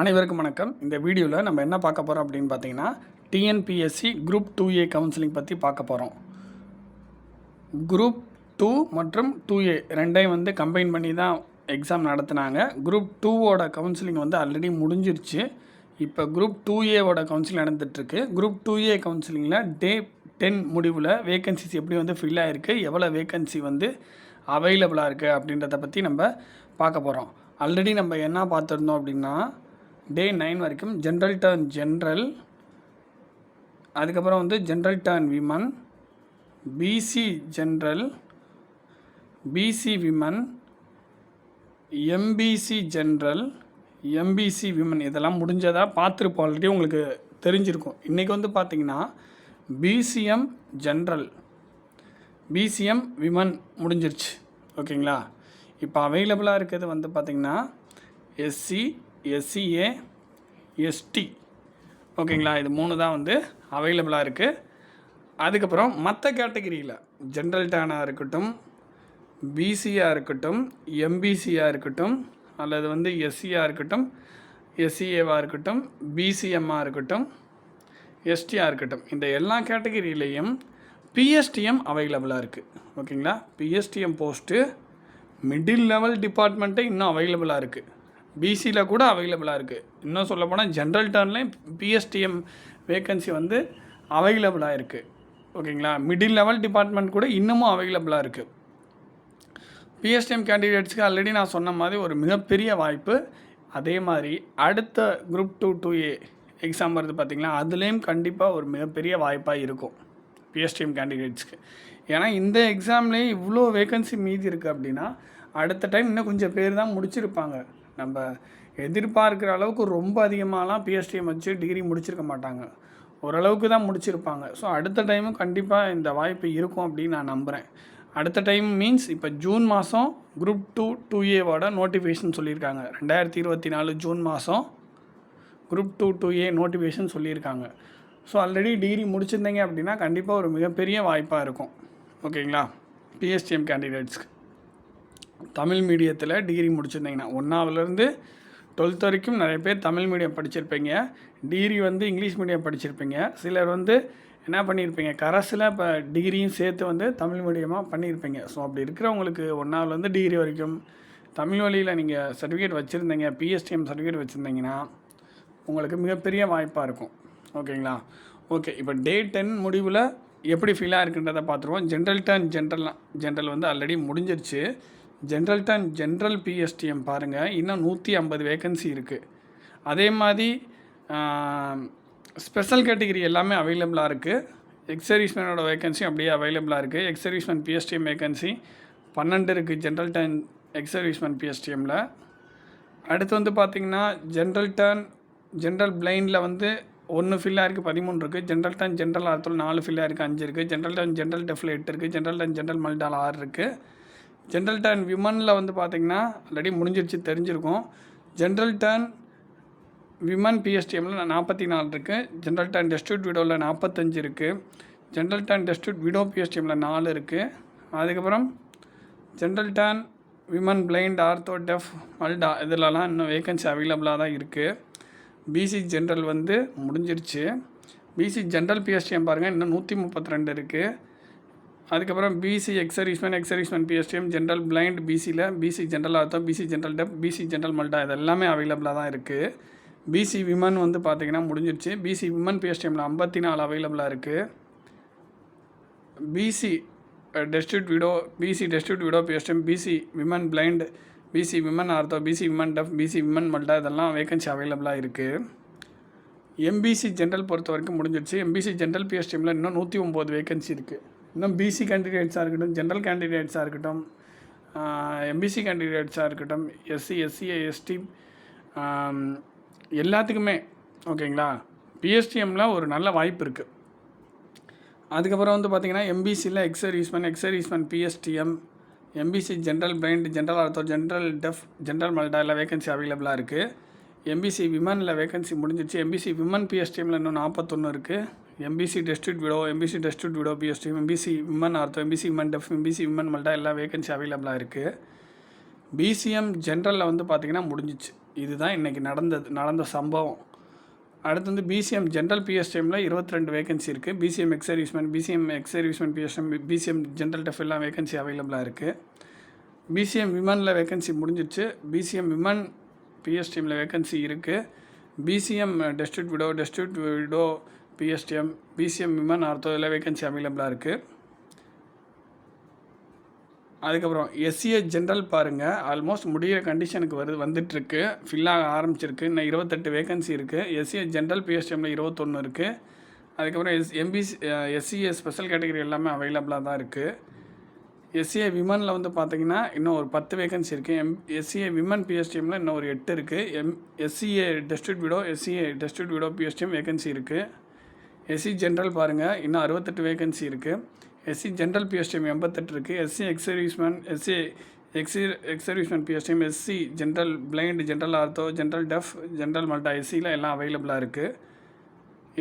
அனைவருக்கும் வணக்கம். இந்த வீடியோவில் நம்ம என்ன பார்க்க போகிறோம் அப்படின்னு பார்த்தீங்கன்னா TNPSC group two A counselling பற்றி பார்க்க போகிறோம் குரூப் டூ மற்றும் டூ ஏ ரெண்டையும் வந்து கம்பைன் பண்ணி தான் எக்ஸாம் நடத்துனாங்க. குரூப் டூவோட கவுன்சிலிங் வந்து ஆல்ரெடி முடிஞ்சிருச்சு. இப்போ குரூப் டூ ஏவோட கவுன்சிலிங் நடந்துகிட்ருக்கு குரூப் டூ ஏ கவுன்சிலிங்கில் டே டென் முடிவில் வேகன்சிஸ் எப்படி வந்து ஃபில் ஆகிருக்கு எவ்வளோ வேகன்சி வந்து அவைலபிளாக இருக்குது அப்படின்றத பற்றி நம்ம பார்க்க போகிறோம் ஆல்ரெடி நம்ம என்ன பார்த்துருந்தோம் அப்படின்னா டே நைன் வரைக்கும் ஜென்ரல் டர்ன் ஜென்ரல் அதுக்கப்புறம் வந்து general turn women BC general BC women MBC general MBC women இதெல்லாம் முடிஞ்சதாக பார்த்துருப்போம். ஆல்ரெடி உங்களுக்கு தெரிஞ்சிருக்கும். இன்றைக்கி வந்து பார்த்திங்கன்னா பிசிஎம் ஜென்ரல் பிசிஎம் விமன் முடிஞ்சிருச்சு. ஓகேங்களா இப்போ அவைலபிளாக இருக்கிறது வந்து பார்த்திங்கன்னா எஸ்சி எஸ்சிஏ எஸ்டி ஓகேங்களா இது மூணு தான் வந்து அவைலபிளாக இருக்குது அதுக்கப்புறம் மற்ற கேட்டகிரியில் ஜென்ரல் டேனாக இருக்கட்டும் பிசியாக இருக்கட்டும் எம்பிசியாக இருக்கட்டும் அல்லது வந்து எஸ்சியாக இருக்கட்டும் எஸ்சிஏவாக இருக்கட்டும் பிசிஎம்மாக இருக்கட்டும் எஸ்டியாக இருக்கட்டும். இந்த எல்லா கேட்டகிரியிலையும் பிஎஸ்டிஎம் அவைலபிளாக இருக்குது ஓகேங்களா பிஎஸ்டிஎம் போஸ்ட்டு மிடில் லெவல் டிபார்ட்மெண்ட்டே இன்னும் அவைலபிளாக இருக்குது பிசியில் கூட அவைலபிளாக இருக்குது இன்னும் சொல்லப்போனால் ஜென்ரல் டர்ன்லேயும் பிஎஸ்டிஎம் வேக்கன்சி வந்து அவைலபிளாக இருக்குது ஓகேங்களா? மிடில் லெவல் டிபார்ட்மெண்ட் கூட இன்னமும் அவைலபிளாக இருக்குது பிஎஸ்டிஎம் கேண்டிடேட்ஸ்க்கு ஆல்ரெடி நான் சொன்ன மாதிரி ஒரு மிகப்பெரிய வாய்ப்பு. அதே மாதிரி அடுத்த group two two A exam வருது பார்த்திங்களா அதுலேயும் கண்டிப்பாக ஒரு மிகப்பெரிய வாய்ப்பாக இருக்கும் பிஎஸ்டிஎம் கேண்டிடேட்ஸ்க்கு ஏன்னா இந்த எக்ஸாம்லேயே இவ்வளோ வேகன்சி மீதி இருக்குது அப்படின்னா அடுத்த டைம் இன்னும் கொஞ்சம் பேர் தான் முடிச்சிருப்பாங்க. நம்ம எதிர்பார்க்குற அளவுக்கு ரொம்ப அதிகமாகலாம் பிஎஸ்டிஎம் வச்சு டிகிரி முடிச்சிருக்க மாட்டாங்க. ஓரளவுக்கு தான் முடிச்சிருப்பாங்க. ஸோ அடுத்த டைமும் கண்டிப்பாக இந்த வாய்ப்பு இருக்கும் அப்படின்னு நான் நம்புகிறேன் அடுத்த டைம் மீன்ஸ் இப்போ ஜூன் மாதம் குரூப் டூ டூ ஏவோட நோட்டிஃபிகேஷன் சொல்லியிருக்காங்க. ரெண்டாயிரத்தி இருபத்தி நாலு ஜூன் மாதம் group two two A notification சொல்லியிருக்காங்க. ஸோ ஆல்ரெடி டிகிரி முடிச்சிருந்தீங்க அப்படின்னா கண்டிப்பாக ஒரு மிகப்பெரிய வாய்ப்பாக இருக்கும். ஓகேங்களா பிஎஸ்டிஎம் கேண்டிடேட்ஸ்க்கு தமிழ் மீடியத்தில் டிகிரி முடிச்சிருந்தீங்கன்னா ஒன்றாவிலேருந்து டுவெல்த் வரைக்கும் நிறைய பேர் தமிழ் மீடியம் படிச்சிருப்பீங்க. டிகிரி வந்து இங்கிலீஷ் மீடியம் படிச்சிருப்பீங்க. சிலர் வந்து என்ன பண்ணியிருப்பீங்க கரஸில் இப்போ டிகிரியும் சேர்த்து வந்து தமிழ் மீடியமாக பண்ணியிருப்பீங்க ஸோ அப்படி இருக்கிறவங்களுக்கு ஒன்றாவிலேருந்து டிகிரி வரைக்கும் தமிழ் வழியில் நீங்கள் சர்டிஃபிகேட் வச்சுருந்தீங்க பிஎஸ்டிஎம் சர்டிஃபிகேட் வச்சுருந்தீங்கன்னா உங்களுக்கு மிகப்பெரிய வாய்ப்பாக இருக்கும். ஓகேங்களா ஓகே இப்போ டே டென் முடிவில் எப்படி ஃபீலாக இருக்குன்றதை பார்த்துருவோம். ஜென்ரல் டர்ன் ஜென்ரல்லாம் ஜென்ரல் வந்து ஆல்ரெடி முடிஞ்சிருச்சு. ஜென்ரல் டன் ஜென்ரல் பிஎஸ்டிஎம் பாருங்கள் இன்னும் நூற்றி ஐம்பது வேக்கன்சி இருக்குது அதே மாதிரி ஸ்பெஷல் கேட்டகரி எல்லாமே அவைலபிளாக இருக்குது எக்ஸர்வீஸ்மேனோட வேகன்சி அப்படியே அவைலபிளாக இருக்குது எக்ஸர்வீஸ்மேன் பிஎஸ்டிஎம் வேகன்சி பன்னெண்டு இருக்குது ஜென்ரல் டர்ன் எக்ஸர்வீஸ்மேன் பிஎஸ்டிஎம்மில் அடுத்து வந்து பார்த்திங்கன்னா ஜென்ரல் டர்ன் ஜென்ரல் பிளைண்டில் வந்து ஒன்று ஃபில்லாக இருக்குது பதிமூணு இருக்குது ஜென்ரல் டர்ன் ஜென்ரல் ஆர்த்தல் நாலு ஃபில்லாக இருக்குது அஞ்சு இருக்குது ஜென்ரல் டர்ன் ஜென்ரல் டெஃபில் எட்டு இருக்குது ஜென்ரல் டர்ன் ஜென்ரல் மல்டால் ஆறு இருக்குது ஜென்ரல் டர்ன் விமனில் வந்து பார்த்திங்கன்னா ஆல்ரெடி முடிஞ்சிருச்சு தெரிஞ்சிருக்கும். ஜென்ரல் டர்ன் விமன் பிஎஸ்டிஎம்மில் நாற்பத்தி நாலு இருக்குது ஜென்ரல் டர்ன் டெஸ்டியூட் விடோவில் நாற்பத்தஞ்சு இருக்குது ஜென்ரல் டர்ன் டெஸ்டியூட் விடோ பிஎஸ்டிஎம்மில் நாலு இருக்குது அதுக்கப்புறம் general turn women blind ortho deaf multi இதிலலாம் இன்னும் வேகன்சி அவைலபிளாக தான் இருக்குது பிசி ஜென்ரல் வந்து முடிஞ்சிருச்சு. பிசி ஜென்ரல் பிஎஸ்டிஎம் பாருங்கள் இன்னும் நூற்றி முப்பத்தி ரெண்டு இருக்குது அதுக்கப்புறம் BC ex serviceman ex servicemen PSTM general blind பிசியில் BC general ortho BC general deaf BC general multi இது எல்லாமே அவைலபிளாக தான் இருக்குது பிசி விமன் வந்து பார்த்திங்கன்னா முடிஞ்சிருச்சு பிசி விமன் பிஎஸ்டிஎம்மில் ஐம்பத்தி நாலு அவைலபிளாக இருக்குது BC destitute widow BC destitute widow PSTM BC women blind BC women ortho BC women deaf BC women multi இதெல்லாம் வேகன்சி அவைலபிளாக இருக்குது எம்பிசி ஜென்ரல் பொறுத்த வரைக்கும் முடிஞ்சிருச்சு எம்பிசி ஜென்ரல் பிஎஸ்டிஎம்மில் இன்னும் நூற்றி ஒம்பது வேகன்சி இருக்குது இன்னும் பிசி கேண்டிடேட்ஸாக இருக்கட்டும் ஜென்ரல் கேண்டிடேட்ஸாக இருக்கட்டும் எம்பிசி கேண்டிடேட்ஸாக இருக்கட்டும் எஸ்சி எஸ்சி எஸ்டி எல்லாத்துக்குமே ஓகேங்களா பிஎஸ்டிஎம்மில் ஒரு நல்ல வாய்ப்பு இருக்குது அதுக்கப்புறம் வந்து பார்த்திங்கன்னா எம்பிசியில் ex serviceman ex serviceman PSTM MBC general blind general ortho general deaf general multi எல்லாம் வேகன்சி அவைலபிளாக இருக்குது எம்பிசி விமனில் வேகன்சி முடிஞ்சிச்சு. எம்பிசி விமன் பிஎஸ்டிஎம்மில் இன்னும் நாற்பத்தொன்று இருக்குது MBC destitute widow MBC destitute widow PSTM MBC women ortho MBC women deaf MBC women multi எல்லா வேகன்சி அவைலபிளாக இருக்குது பிசிஎம் ஜென்ரலில் வந்து பார்த்திங்கன்னா முடிஞ்சிச்சு இதுதான் இன்றைக்கி நடந்தது நடந்த சம்பவம் அடுத்து வந்து பிசிஎம் ஜென்ரல் பிஎஸ்டிஎம்மில் இருபத்தி ரெண்டு வேகன்சி இருக்குது PCM ex serviceman PCM ex serviceman PSM PCM general deaf எல்லாம் வேகன்சி அவைலபிளாக இருக்குது பிசிஎம் விமனில் வேகன்சி முடிஞ்சிச்சு பிசிஎம் விமன் பிஎஸ்டிஎம்மில் வேகன்சி இருக்குது PCM destitute widow destitute widow PSTM PCM women ortho இதில் வேகன்சி அவைலபிளாக இருக்குது அதுக்கப்புறம் எஸ்சிஏ ஜென்ரல் பாருங்கள் ஆல்மோஸ்ட் முடிகிற கண்டிஷனுக்கு வருது வந்துட்டுருக்கு. ஃபில்லாக ஆரம்பிச்சிருக்கு. இன்னும் இருபத்தெட்டு வேகன்சி இருக்குது எஸ்சிஏ ஜென்ரல் பிஎஸ்டிஎம்மில் இருபத்தொன்று இருக்குது அதுக்கப்புறம் S MBC SCA special category எல்லாமே அவைலபிளாக தான் இருக்குது எஸ்சிஏ விமனில் வந்து பார்த்திங்கன்னா இன்னும் ஒரு பத்து வேகன்சி இருக்குது எம் எஸ்சிஏ விமன் பிஎஸ்டிஎம்மில் இன்னும் ஒரு எட்டு இருக்குது M SCA destitute widow SCA destitute widow PSTM vacancy இருக்குது எஸ்சி ஜென்ரல் பாருங்கள் இன்னும் அறுபத்தெட்டு வேகன்சி இருக்குது எஸ்சி ஜென்ரல் பிஎஸ்டிஎம் எண்பத்தெட்டு இருக்குது SC ex serviceman SC ex ex serviceman PSTM SC general blind general ortho general deaf general multi எஸ்சியில் எல்லாம் அவைலபிளாக இருக்குது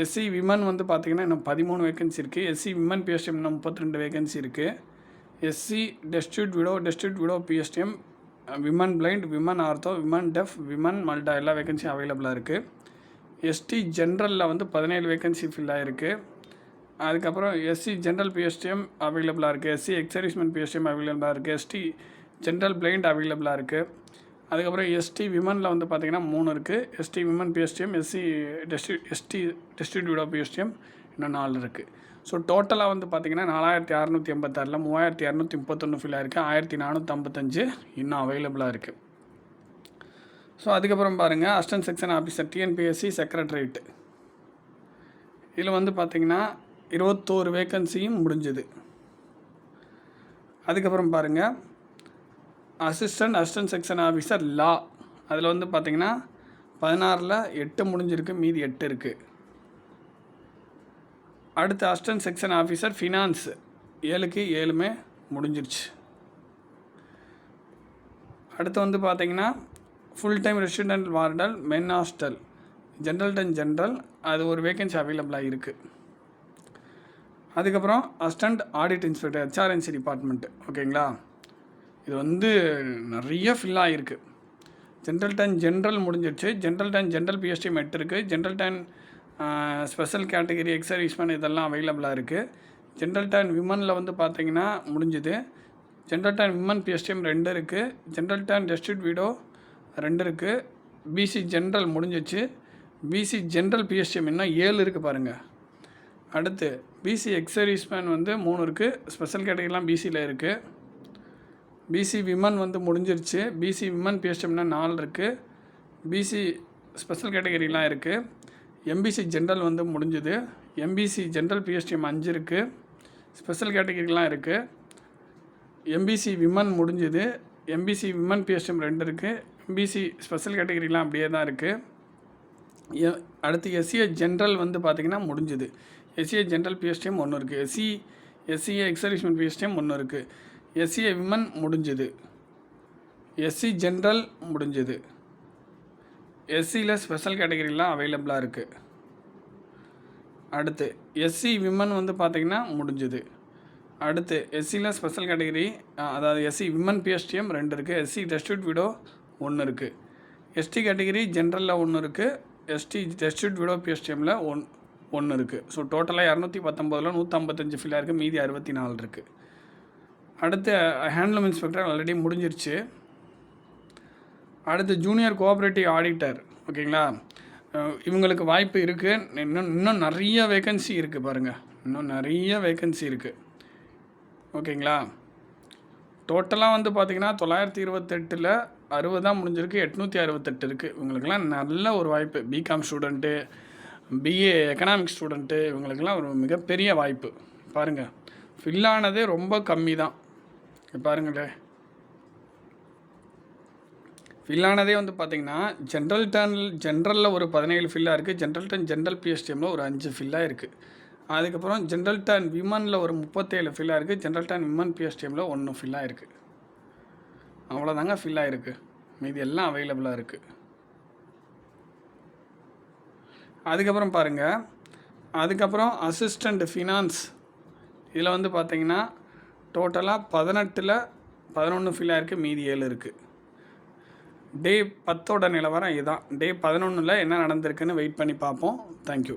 எஸ்சி விமன் வந்து பார்த்திங்கன்னா இன்னும் பதிமூணு வேகன்சி இருக்குது எஸ்சி விமன் பிஎஸ்டிஎம் இன்னும் முப்பத்தி ரெண்டு வேகன்சி இருக்குது SC destitute widow destitute widow PSTM women blind women ortho women deaf women multi எல்லா வேகன்சியும் அவைலபிளாக இருக்குது எஸ்டி ஜென்ரலில் வந்து பதினேழு வேகன்சி ஃபில் ஆகிருக்கு அதுக்கப்புறம் எஸ்சி ஜென்ரல் பிஎஸ்டிஎம் அவைலபிளாக இருக்குது எஸ்சி எக்ஸர்வீஸ்மெண்ட் பிஎஸ்டிஎம் அவைலபிளாக இருக்குது எஸ்டி ஜென்ரல் பிளைண்ட் அவைலபிளாக இருக்குது அதுக்கப்புறம் எஸ்டி விமனில் வந்து பார்த்திங்கன்னா மூணு இருக்குது ST women PSTM SC destitute ST destitute widow PSTM இன்னும் நாலு இருக்குது ஸோ டோட்டலாக வந்து பார்த்திங்கன்னா நாலாயிரத்தி அறநூற்றி எண்பத்தாறில் மூவாயிரத்தி இரநூத்தி முப்பத்தொன்று ஃபில் ஆயிருக்கு. ஆயிரத்தி நானூற்றி ஐம்பத்தஞ்சு இன்னும் அவைலபிளாக இருக்குது ஸோ அதுக்கப்புறம் பாருங்கள் assistant section officer TNPSC secretariat இதில் வந்து பார்த்திங்கன்னா இருபத்தோரு வேக்கன்சியும் முடிஞ்சுது. அதுக்கப்புறம் பாருங்கள் assistant assistant section officer law அதில் வந்து பார்த்திங்கன்னா பதினாறில் எட்டு முடிஞ்சிருக்கு மீதி எட்டு இருக்குது அடுத்து அசிஸ்டன்ட் செக்ஷன் ஆஃபீஸர் ஃபினான்ஸ் ஏழுக்கு ஏழுமே முடிஞ்சிருச்சு. அடுத்து வந்து பார்த்தீங்கன்னா full time resident warden men hostel general turn general அது ஒரு வேகன்சி அவைலபிளாக இருக்குது அதுக்கப்புறம் assistant audit inspector HRNC department ஓகேங்களா இது வந்து நிறைய ஃபில் ஆகிருக்கு ஜென்ரல் டன் ஜென்ரல் முடிஞ்சிடுச்சு. General turn general PSTM இருக்குது general turn special category ex serviceman இதெல்லாம் அவைலபிளாக இருக்குது ஜென்ரல் டன் விமனில் வந்து பார்த்திங்கன்னா முடிஞ்சுது. ஜென்ரல் டன் விமன் பிஎஸ்டிஎம் ரெண்டு இருக்குது ஜென்ரல் டன் டெஸ்டிட் வீடோ ரெண்டு இருக்குது பிசி ஜென்ரல் முடிஞ்சிச்சு பிசி ஜென்ரல் பிஎஸ்டிஎம் இன்னும் ஏழு இருக்குது பாருங்கள் அடுத்து பிசி எக்ஸரிஸ்மேன் வந்து மூணு இருக்குது ஸ்பெஷல் கேட்டகரிலாம் பிசியில் இருக்குது பிசி விமன் வந்து முடிஞ்சிருச்சு பிசி விமன் பிஎஸ்டிஎம்னா நாலு இருக்குது பிசி ஸ்பெஷல் கேட்டகரிலாம் இருக்குது எம்பிசி ஜென்ரல் வந்து முடிஞ்சுது எம்பிசி ஜென்ரல் பிஎஸ்டிஎம் அஞ்சு இருக்குது ஸ்பெஷல் கேட்டகரிலாம் இருக்குது எம்பிசி விமன் முடிஞ்சுது எம்பிசி விமன் பிஎஸ்டிஎம் ரெண்டு இருக்குது பிசி ஸ்பெஷல் கேட்டகரிலாம் அப்படியே தான் இருக்குது அடுத்து எஸ்சிஏ ஜென்ரல் வந்து பார்த்திங்கன்னா முடிஞ்சுது எஸ்சிஏ ஜென்ரல் பிஎஸ்டிஎம் ஒன்று இருக்குது எஸ்சி எஸ்சிஏ எக்ஸர்விஸ்மெண்ட் பிஎஸ்டிஎம் ஒன்று இருக்குது எஸ்சிஏ விமன் முடிஞ்சுது எஸ்சி ஜென்ரல் முடிஞ்சுது எஸ்சியில் ஸ்பெஷல் கேட்டகரிலாம் அவைலபிளாக இருக்குது அடுத்து எஸ்சி விமன் வந்து பார்த்திங்கன்னா முடிஞ்சுது அடுத்து எஸ்சியில் ஸ்பெஷல் கேட்டகரி அதாவது எஸ்சி விமன் பிஎஸ்டிஎம் ரெண்டு இருக்குது எஸ்சி டெஸ்டியூட் விடோ ஒன்று இருக்குது எஸ்டி கேட்டகிரி ஜென்ரலில் ஒன்று இருக்குது எஸ்டி டெஸ்டியூட் விடோ பிஎஸ்டிஎம்மில் ஒன் ஒன்று இருக்குது ஸோ டோட்டலாக இரநூத்தி பத்தொம்போதில் நூற்றம்பத்தஞ்சு ஃபில்லாக இருக்குது மீதி அறுபத்தி நாலு இருக்குது அடுத்து ஹேண்ட்லூம் இன்ஸ்பெக்டர் ஆல்ரெடி முடிஞ்சிருச்சு. அடுத்து ஜூனியர் கோஆப்ரேட்டிவ் ஆடிட்டர் ஓகேங்களா? இவங்களுக்கு வாய்ப்பு இருக்குது இன்னும் இன்னும் நிறைய வேகன்சி இருக்குது பாருங்கள் இன்னும் நிறைய வேகன்சி இருக்குது ஓகேங்களா? டோட்டலாக வந்து பார்த்திங்கன்னா தொள்ளாயிரத்தி இருபத்தெட்டில் அறுபதாக முடிஞ்சிருக்கு எட்நூற்றி அறுபத்தெட்டு இருக்குது இவங்களுக்கெல்லாம் நல்ல ஒரு வாய்ப்பு. BCom student BA economics student இவங்களுக்கெல்லாம் ஒரு மிகப்பெரிய வாய்ப்பு. பாருங்கள் ஃபில்லானதே ரொம்ப கம்மி தான். பாருங்களேன் ஃபில்லானதே வந்து பார்த்திங்கன்னா ஜென்ரல் டர்ன் ஜென்ரலில் ஒரு பதினேழு ஃபில்லாக இருக்குது ஜென்ரல் டர்ன் ஜென்ரல் பிஎஸ்டிஎம்மில் ஒரு அஞ்சு ஃபில்லாக இருக்குது அதுக்கப்புறம் ஜென்ரல் டர்ன் விமனில் ஒரு முப்பத்தேழு ஃபில்லாக இருக்குது ஜென்ரல் டர்ன் விமன் பிஎஸ்டிஎம்மில் ஒன்று ஃபில்லாக இருக்குது அவ்வளோதாங்க ஃபில் ஆகிருக்கு மீதி எல்லாம் அவைலபிளாக இருக்குது அதுக்கப்புறம் பாருங்கள் அதுக்கப்புறம் அசிஸ்டண்ட் ஃபினான்ஸ் இதில் வந்து பார்த்தீங்கன்னா டோட்டலாக பதினெட்டில் பதினொன்று ஃபில் ஆகிருக்கு மீதி ஏழு இருக்குது டே பத்தோட நிலவரம் இதுதான். டே பதினொன்றில் என்ன நடந்திருக்குன்னு வெயிட் பண்ணி பார்ப்போம். தேங்க்யூ